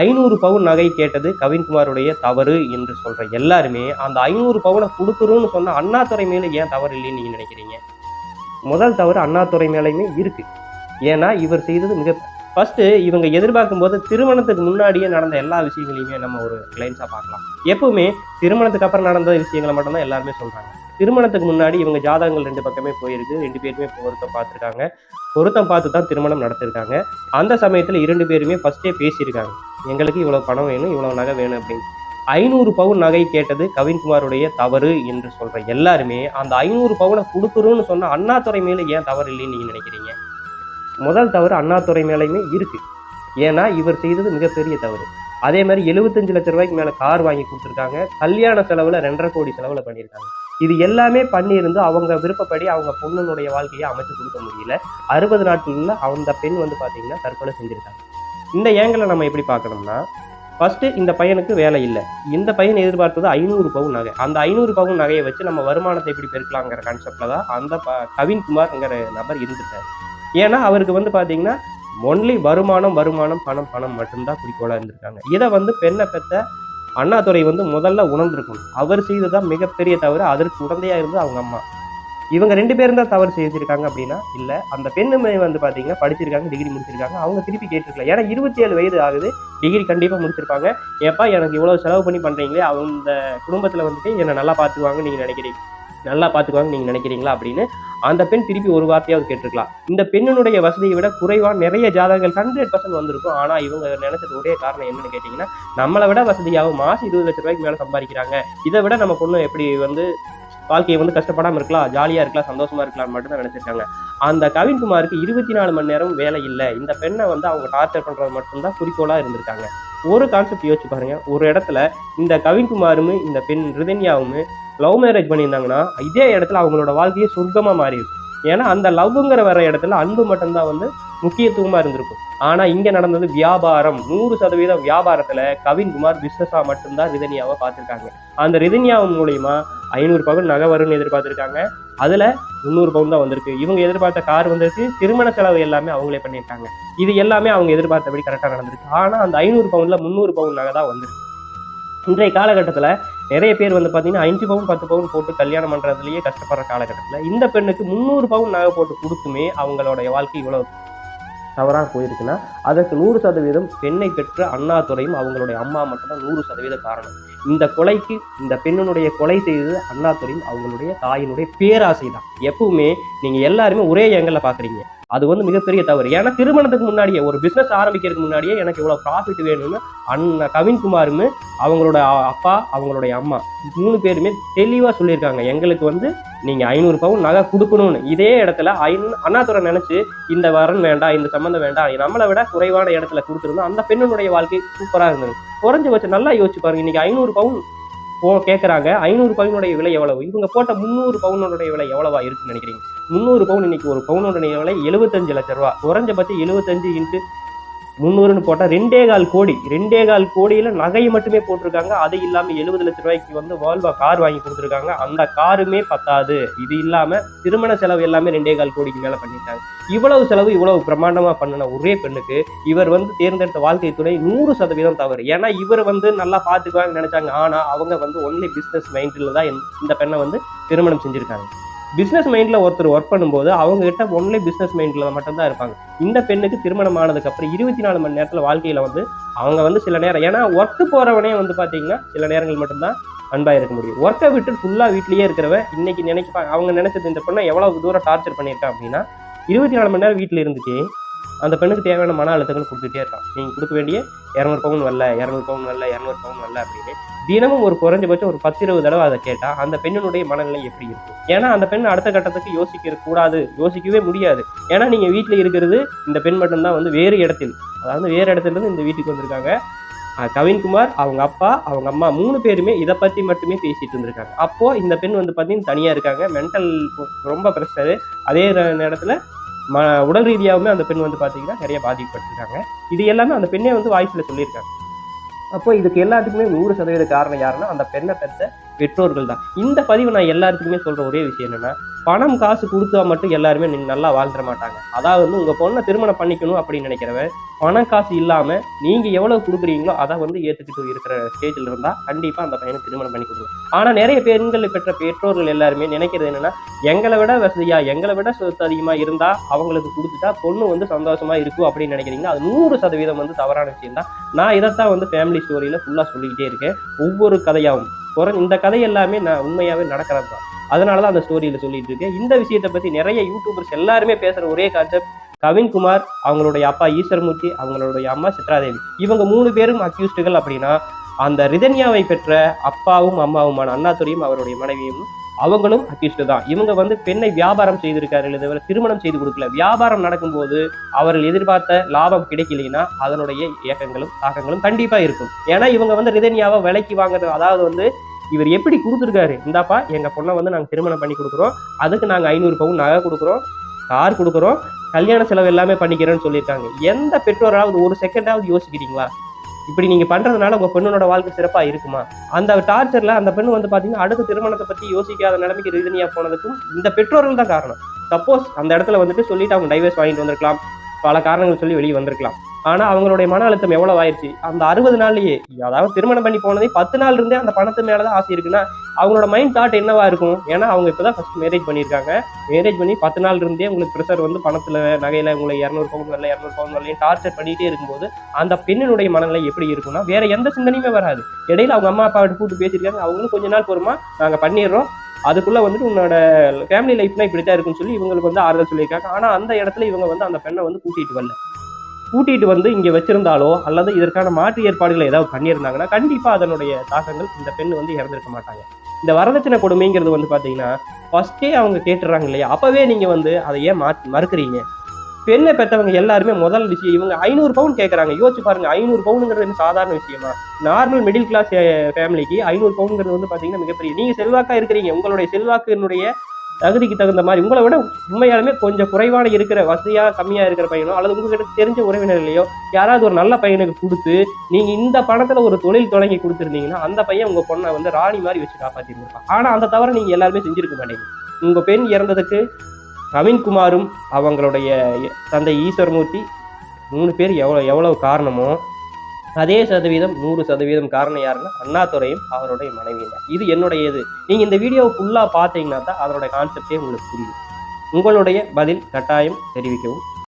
ஐநூறு பவுன் நகை கேட்டது கவின்குமாருடைய தவறு என்று சொல்ற எல்லாருமே அந்த ஐநூறு பவுனை கொடுக்குறோன்னு சொன்ன அண்ணாதுரை மேல ஏன் தவறு இல்லைன்னு நீங்க நினைக்கிறீங்க? முதல் தவறு அண்ணாதுரை மேலேயுமே இருக்கு. ஏன்னா இவர் செய்தது மிக ஃபர்ஸ்ட் இவங்க எதிர்பார்க்கும் போது திருமணத்துக்கு முன்னாடியே நடந்த எல்லா விஷயங்களையுமே நம்ம ஒரு கிளைன்ஸா பார்க்கலாம். எப்பவுமே திருமணத்துக்கு அப்புறம் நடந்த விஷயங்களை மட்டும்தான் எல்லாருமே சொல்றாங்க. திருமணத்துக்கு முன்னாடி இவங்க ஜாதகங்கள் ரெண்டு பக்கமே போயிருக்கு ரெண்டு பேருமே பொருத்தம் பார்த்துருக்காங்க. பொருத்தம் பார்த்து தான் திருமணம் நடத்திருக்காங்க. அந்த சமயத்தில் இரண்டு பேருமே ஃபர்ஸ்டே பேசியிருக்காங்க. எங்களுக்கு இவ்வளவு பணம் வேணும் இவ்வளவு நகை வேணும் அப்படின்னு. ஐநூறு பவுன் நகை கேட்டது கவின்குமாருடைய தவறு என்று சொல்ற எல்லாருமே அந்த ஐநூறு பவுனை கொடுத்துருன்னு சொன்ன அண்ணாத்துறை மேல ஏன் தவறு இல்லைன்னு நீங்க நினைக்கிறீங்க? முதல் தவறு அண்ணாத்துறை மேலேயுமே இருக்கு. ஏன்னா இவர் செய்தது மிகப்பெரிய தவறு. அதே மாதிரி எழுபத்தஞ்சு லட்ச ரூபாய்க்கு மேல கார் வாங்கி கொடுத்துருக்காங்க. கல்யாண செலவுல ரெண்டரை கோடி செலவுல பண்ணியிருக்காங்க. இது எல்லாமே பண்ணியிருந்து அவங்க விருப்பப்படி அவங்க பொண்ணுனுடைய வாழ்க்கையை அமைச்சு கொடுக்க முடியல. அறுபது நாட்களில் அந்த பெண் வந்து பார்த்தீங்கன்னா தற்கொலை செஞ்சிருக்காங்க. இந்த ஏங்கலை நம்ம எப்படி பார்க்கணும்னா ஃபர்ஸ்ட் இந்த பையனுக்கு வேலை இல்லை. இந்த பையன் எதிர்பார்த்தது ஐநூறு பவுன் நகை. அந்த ஐநூறு பவுன் நகையை வச்சு நம்ம வருமானத்தை எப்படி பெருக்கலாங்கிற கான்செப்டில் தான் அந்த ப- கவின்குமார்ங்கிற நபர் இருந்துட்டார். ஏன்னா அவருக்கு வந்து பார்த்தீங்கன்னா ஒன்லி வருமானம் வருமானம் பணம் பணம் மட்டும்தான் குறிக்கோளாக இருந்திருக்காங்க. இதை வந்து பெண்ணை பெற்ற அண்ணாதுரை வந்து முதல்ல உணர்ந்திருக்கணும். அவர் செய்ததான் மிகப்பெரிய தவறு. அதற்கு உடந்தையாக இருந்தது அவங்க அம்மா. இவங்க ரெண்டு பேரும் தான் தவறு செஞ்சிருக்காங்க அப்படின்னா இல்ல அந்த பெண்ணுமே வந்து பாத்தீங்கன்னா படிச்சிருக்காங்க டிகிரி முடிச்சிருக்காங்க அவங்க திருப்பி கேட்டிருக்கலாம் ஏன்னா இருபத்தி ஏழு வயது ஆகுது டிகிரி கண்டிப்பா முடிச்சிருப்பாங்க. ஏப்பா எனக்கு இவ்வளவு செலவு பண்ணி பண்றீங்களே அவங்க குடும்பத்துல வந்துட்டு என்னை நல்லா பாத்துக்குவாங்க நீங்க நினைக்கிறீங்க நல்லா பாத்துக்குவாங்க நீங்க நினைக்கிறீங்களா அப்படின்னு அந்த பெண் திருப்பி ஒரு வார்த்தையாவது கேட்டிருக்கலாம். இந்த பெண்ணினுடைய வசதியை விட குறைவா நிறைய ஜாதகங்கள் ஹண்ட்ரட் பர்சன்ட் வந்திருக்கும். ஆனா இவங்க நினைச்சது ஒரே காரணம் என்னன்னு கேட்டீங்கன்னா நம்மளை விட வசதியாகவும் மாசம் இருபது லட்ச ரூபாய்க்கு மேல சம்பாதிக்கிறாங்க. இதை விட நம்ம பொண்ணு எப்படி வந்து வாழ்க்கையை வந்து கஷ்டப்படாமல் இருக்கலாம் ஜாலியாக இருக்கலாம் சந்தோஷமா இருக்கலாம் மட்டும் தான் நினைச்சிருக்காங்க. அந்த கவின்குமாருக்கு இருபத்தி நாலு மணி நேரம் வேலை இல்லை. இந்த பெண்ணை வந்து அவங்க டார்ச்சர் பண்ணுறது மட்டும்தான் குறிக்கோளாக இருந்திருக்காங்க. ஒரு கான்செப்ட் யோசிச்சு பாருங்க. ஒரு இடத்துல இந்த கவின்குமாரும் இந்த பெண் ரிதன்யாவும் லவ் மேரேஜ் பண்ணியிருந்தாங்கன்னா இதே இடத்துல அவங்களோட வாழ்க்கையே சொர்க்கமாக மாறி இருக்கும் ஏன்னா அந்த லவ்ங்கிற வர இடத்துல அன்பு மட்டும்தான் வந்து முக்கியத்துவமா இருந்திருக்கும். ஆனா இங்க நடந்தது வியாபாரம். நூறு சதவீதம் வியாபாரத்துல கவின்குமார் பிசினஸா மட்டும்தான் ரிதன்யாவை பார்த்திருக்காங்க. அந்த ரிதன்யாவின் மூலியமா ஐநூறு பவுன் நகை வரும்னு எதிர்பார்த்திருக்காங்க. அதுல முந்நூறு பவுன் தான் வந்திருக்கு. இவங்க எதிர்பார்த்த கார் வந்திருக்கு. திருமண செலவு எல்லாமே அவங்களே பண்ணியிருக்காங்க. இது எல்லாமே அவங்க எதிர்பார்த்தபடி கரெக்டா நடந்திருக்கு. ஆனா அந்த ஐநூறு பவுன்ல முந்நூறு பவுன் நகை தான் வந்திருக்கு. இன்றைய காலகட்டத்தில் நிறைய பேர் வந்து பார்த்தீங்கன்னா அஞ்சு பவுன் பத்து பவுன் போட்டு கல்யாணம் பண்ணுறதுலேயே கஷ்டப்படுற காலகட்டத்தில் இந்த பெண்ணுக்கு முந்நூறு பவுன் நகை போட்டு கொடுத்துமே அவங்களோட வாழ்க்கை இவ்வளோ தவறாக போயிருக்குன்னா அதற்கு நூறு சதவீதம் பெண்ணை பெற்ற அண்ணாதுரையும் அவங்களுடைய அம்மா மட்டும்தான் நூறு சதவீத காரணம். இந்த கொலைக்கு இந்த பெண்ணினுடைய கொலை செய்தது அண்ணாதுரையும் அவங்களுடைய தாயினுடைய பேராசை தான் எப்பவுமே நீங்க எல்லாருமே ஒரே ஏங்கல்ல பாக்குறீங்க. அது வந்து மிகப்பெரிய தவறு. ஏன்னா திருமணத்துக்கு முன்னாடியே ஒரு பிஸ்னஸ் ஆரம்பிக்கிறதுக்கு முன்னாடியே எனக்கு இவ்வளவு ப்ராஃபிட் வேணும்னு அண்ணன் கவின்குமாருமே அவங்களோட அ- அப்பா அவங்களுடைய அம்மா மூணு பேருமே தெளிவா சொல்லியிருக்காங்க. எங்களுக்கு வந்து நீங்க ஐநூறு பவுன் நகை கொடுக்கணும்னு. இதே இடத்துல ஐநூ- அண்ணாதுரை நினைச்சு இந்த வரன் வேண்டாம் இந்த சம்மந்தம் வேண்டாம் நம்மளை விட குறைவான இடத்துல கொடுத்துருந்தோம் அந்த பெண்ணுடைய வாழ்க்கை சூப்பரா இருந்தது. குறைஞ்சபட்சம் நல்லா யோசிச்சு பாருங்க. இன்னைக்கு ஐநூறு பவுன் போ கேட்குறாங்க ஐநூறு பவுனுடைய விலை எவ்வளவு? இவங்க போட்ட முந்நூறு பவுனுடைய விலை எவ்வளவா இருக்குன்னு நினைக்கிறீங்க? முந்நூறு பவுன் இன்னைக்கு ஒரு பவுனுடைய விலை எழுபத்தஞ்சு லட்ச ரூபா. குறைஞ்சபட்சம் எழுபத்தஞ்சு இன்ட்டு முந்நூறுன்னு போட்டால் ரெண்டே கால் கோடி. ரெண்டே கால் கோடியில் நகையை மட்டுமே போட்டிருக்காங்க. அது இல்லாமல் எழுபது லட்ச ரூபாய்க்கு வந்து வால்வா கார் வாங்கி கொடுத்துருக்காங்க. அந்த காருமே பத்தாது. இது இல்லாமல் திருமண செலவு எல்லாமே ரெண்டே கால் கோடிக்கு மேலே பண்ணிட்டாங்க. இவ்வளவு செலவு இவ்வளவு பிரமாண்டமாக பண்ணின ஒரே பெண்ணுக்கு இவர் வந்து தேர்ந்தெடுத்த வாழ்க்கை துணை நூறு சதவீதம் தவறு. ஏன்னா இவர் வந்து நல்லா பார்த்துக்குவாங்கன்னு நினைச்சாங்க. ஆனால் அவங்க வந்து ஒன்லி பிஸ்னஸ் மைண்டில் தான் இந்த- பெண்ணை வந்து திருமணம் செஞ்சுருக்காங்க. பிஸ்னஸ் மைண்டில் ஒருத்தர் ஒர்க் பண்ணும்போது அவங்க கிட்ட ஒன்லி பிஸ்னஸ் மைண்டில் மட்டும்தான் இருப்பாங்க. இந்த பெண்ணுக்கு திருமணம் ஆனதுக்கப்புறம் இருபத்தி நாலு மணி நேரத்தில் வாழ்க்கையில் வந்து அவங்க வந்து சில நேரம் ஏன்னா ஒர்க்கு போகிறவனே வந்து பார்த்தீங்கன்னா சில நேரங்கள் மட்டும்தான் அன்பாக இருக்க முடியும். ஒர்க்கை விட்டு ஃபுல்லாக வீட்லேயே இருக்கிறவ இன்னைக்கு நினைப்பாங்க அவங்க நினைச்சது இந்த பொண்ணை எவ்வளோ தூரம் டார்ச்சர் பண்ணியிருக்கான் அப்படின்னா இருபத்தி நாலு மணி நேரம் வீட்டில் இருந்துட்டு அந்த பெண்ணுக்கு தேவையான மன அழுத்தங்கள் கொடுத்துட்டே இருக்கான். நீங்கள் கொடுக்க வேண்டிய இரநூறு பவுன் வரல இரநூறு பவுன் வரல இரநூறு பவுன் வரல அப்படின்னு தினமும் ஒரு குறைஞ்சபட்சம் ஒரு பத்து இருபது தடவை அதை கேட்டால் அந்த பெண்ணினுடைய மனநிலை எப்படி இருக்கும்? ஏன்னா அந்த பெண் அடுத்த கட்டத்துக்கு யோசிக்க கூடாது யோசிக்கவே முடியாது. ஏன்னா நீங்கள் வீட்டில் இருக்கிறது இந்த பெண் மட்டும்தான் வந்து வேறு இடத்தில். அதாவது வேறு இடத்துல இருந்து இந்த வீட்டுக்கு வந்திருக்காங்க. கவின்குமார் அவங்க அப்பா அவங்க அம்மா மூணு பேருமே இதை பத்தி மட்டுமே பேசிட்டு இருந்திருக்காங்க. அப்போ இந்த பெண் வந்து பார்த்தீங்கன்னா தனியா இருக்காங்க. மென்டல் ரொம்ப ப்ரெஷரு. அதே நேரத்தில் நேரத்துல ம உடல் ரீதியாகவுமே அந்த பெண் வந்து பார்த்தீங்கன்னா நிறைய பாதிக்கப்பட்டிருக்காங்க. இது எல்லாமே அந்த பெண்ணே வந்து வாய்ஸில் சொல்லியிருக்காங்க. அப்போ இதுக்கு எல்லாத்துக்குமே நூறு சதவீத காரணம் யாருன்னா அந்த பெண்ணை பெற்ற பெற்றோர்கள் தான். இந்த பதிவு நான் எல்லாத்துக்குமே சொல்ற ஒரே விஷயம் என்னன்னா பணம் காசு கொடுத்தா மட்டும் எல்லாருமே நல்லா வாழ்ந்துட மாட்டாங்க. அதாவது வந்து உங்க பொண்ணை திருமணம் பண்ணிக்கணும் அப்படின்னு நினைக்கிறவன் பணம் காசு இல்லாம நீங்க எவ்வளவு கொடுக்குறீங்களோ அதை வந்து ஏத்துக்கிட்டு இருக்கிற ஸ்டேஜ்ல இருந்தா கண்டிப்பா அந்த பையனை திருமணம் பண்ணி கொடுக்கணும் ஆனா நிறைய பெண்கள் பெற்ற பெற்றோர்கள் எல்லாருமே நினைக்கிறது என்னன்னா எங்களை விட வசதியா எங்களை விட சொத்து அதிகமா இருந்தா அவங்களுக்கு கொடுத்துட்டா பொண்ணு வந்து சந்தோஷமா இருக்கும் அப்படின்னு நினைக்கிறீங்க அது நூறு சதவீதம் வந்து தவறான விஷயம் தான். நான் இதைத்தான் வந்து ஃபேமிலி ஸ்டோரியில ஃபுல்லா சொல்லிக்கிட்டே இருக்கேன். ஒவ்வொரு கதையாகவும் குறை இந்த கதை எல்லாமே நான் உண்மையாவே நடக்கிறது தான் அதனால தான் அந்த ஸ்டோரியில சொல்லிட்டு இருக்கேன். இந்த விஷயத்தை பத்தி நிறைய யூடியூபர்ஸ் எல்லாருமே பேசுற ஒரே கான்செப்ட் கவின்குமார் அவங்களுடைய அப்பா ஈஸ்வரமூர்த்தி அவங்களுடைய அம்மா சித்ராதேவி. இவங்க மூணு பேரும் அக்யூஸ்டுகள் அப்படின்னா அந்த ரிதன்யாவை பெற்ற அப்பாவும் அம்மாவுமான அண்ணாதுரையும் அவருடைய மனைவியும் அவங்களும் அக்யூஸ்டு தான். இவங்க வந்து பெண்ணை வியாபாரம் செய்திருக்காரு தவிர திருமணம் செய்து கொடுக்கல. வியாபாரம் நடக்கும்போது அவர்கள் எதிர்பார்த்த லாபம் கிடைக்கலைன்னா அதனுடைய இயக்கங்களும் தாக்கங்களும் கண்டிப்பா இருக்கும். ஏன்னா இவங்க வந்து ரிதன்யாவை விலைக்கு வாங்குறது அதாவது வந்து இவர் எப்படி கொடுத்துருக்காரு? இந்தாப்பா எங்க பொண்ணை வந்து நாங்க திருமணம் பண்ணி கொடுக்குறோம். அதுக்கு நாங்க ஐநூறு பவுன் நகை கொடுக்குறோம் கார் கொடுக்குறோம் கல்யாண செலவு எல்லாமே பண்ணிக்கிறேன்னு சொல்லியிருக்காங்க. எந்த பெற்றோராவது ஒரு செகண்டாவது யோசிக்கிறீங்களா? இப்படி நீங்க பண்றதுனால உங்க பெண்ணோட வாழ்க்கை சிறப்பா இருக்குமா? அந்த டார்ச்சர்ல அந்த பெண் வந்து பாத்தீங்கன்னா அடுத்த திருமணத்தை பத்தி யோசிக்காத நிலைமைக்கு ரீதனியா போனதுக்கும் இந்த பெற்றோர்கள் தான் காரணம். சப்போஸ் அந்த இடத்துல வந்துட்டு சொல்லிட்டு அவங்க டைவர்ஸ் வாங்கிட்டு வந்திருக்கலாம். பல காரணங்கள் சொல்லி வெளியே வந்திருக்கலாம். ஆனா அவங்களுடைய மன அழுத்தம் எவ்வளவு ஆயிடுச்சு? அந்த அறுபது நாள்லயே அதாவது திருமணம் பண்ணி போனதே பத்து நாள் இருந்தே அந்த பணத்து மேலதான் ஆசை இருக்குன்னா அவங்களோட மைண்ட் தாட் என்னவா இருக்கும்? ஏன்னா அவங்க இப்பதான் ஃபர்ஸ்ட் மேரேஜ் பண்ணியிருக்காங்க. மேரேஜ் பண்ணி பத்து நாள் இருந்தே உங்களுக்கு ப்ரெஷர் வந்து பணத்துல நகையில உங்களை இரநூறு பவுன் வரல இரநூறு பவுன் வரலையும் டார்ச்சர் பண்ணிட்டே இருக்கும்போது அந்த பெண்ணினுடைய மனநிலை எப்படி இருக்கும்னா வேற எந்த சிந்தனையுமே வராது. இடையில அவங்க அம்மா அப்பா கூப்பிட்டு பேசியிருக்காங்க. அவங்களும் கொஞ்ச நாள் பொறுமா நாங்க பண்ணிடுறோம். அதுக்குள்ள வந்துட்டு உன்னோட ஃபேமிலி லைஃப்னா இப்படித்தான் இருக்குன்னு சொல்லி இவங்களுக்கு வந்து ஆறுதல் சொல்லியிருக்காங்க. ஆனா அந்த இடத்துல இவங்க வந்து அந்த பெண்ணை வந்து கூட்டிட்டு வரல. கூட்டிட்டு வந்து இங்க வச்சிருந்தாலோ அல்லது இதற்கான மாற்று ஏற்பாடுகளை ஏதாவது பண்ணியிருந்தாங்கன்னா கண்டிப்பா அதனுடைய தாக்கங்கள் இந்த பெண் வந்து இறந்திருக்க மாட்டாங்க. இந்த வரதட்சணை கொடுமைங்கிறது வந்து பாத்தீங்கன்னா ஃபர்ஸ்டே அவங்க கேட்டுறாங்க இல்லையா? அப்பவே நீங்க வந்து அதை ஏன் மா மறுக்கிறீங்க? பெண்ணை பெற்றவங்க எல்லாருமே முதல் விஷயம் இவங்க ஐநூறு பவுன் கேட்கறாங்க யோசிச்சு பாருங்க ஐநூறு பவுனுங்கிறது சாதாரண விஷயமா? நார்மல் மிடில் கிளாஸ் ஃபேமிலிக்கு ஐநூறு பவுனுங்கிறது வந்து பாத்தீங்கன்னா மிகப்பெரிய நீங்க செல்வாக்கா இருக்கிறீங்க. உங்களுடைய செல்வாக்கினுடைய தகுதிக்கு தகுந்த மாதிரி உங்களை விட உண்மையாலுமே கொஞ்சம் குறைவான இருக்கிற வசதியாக கம்மியாக இருக்கிற பையனோ அல்லது உங்ககிட்ட தெரிஞ்ச உறவினர்களையோ யாராவது ஒரு நல்ல பையனுக்கு கொடுத்து நீங்கள் இந்த பணத்தில் ஒரு தொழில் தொடங்கி கொடுத்துருந்தீங்கன்னா அந்த பையன் உங்கள் பொண்ணை வந்து ராணி மாதிரி வச்சு காப்பாத்திருப்பான் ஆனால் அந்த தவிர நீங்கள் எல்லாருமே செஞ்சிருக்க மாட்டீங்க. உங்கள் பெண் இறந்ததுக்கு நவீன்குமாரும் அவங்களுடைய தந்தை ஈஸ்வரமூர்த்தி மூணு பேர் எவ்வளோ எவ்வளோ காரணமோ அதே சதவீதம் நூறு சதவீதம் காரணம் யாருன்னா அண்ணாதுரையும் அவருடைய மனைவியும் தான். இது என்னுடைய இது. நீங்க இந்த வீடியோவை ஃபுல்லா பார்த்தீங்கன்னா தான் அதனுடைய கான்செப்டே உங்களுக்கு புரியும். உங்களுடைய பதில் கட்டாயம் தெரிவிக்கவும்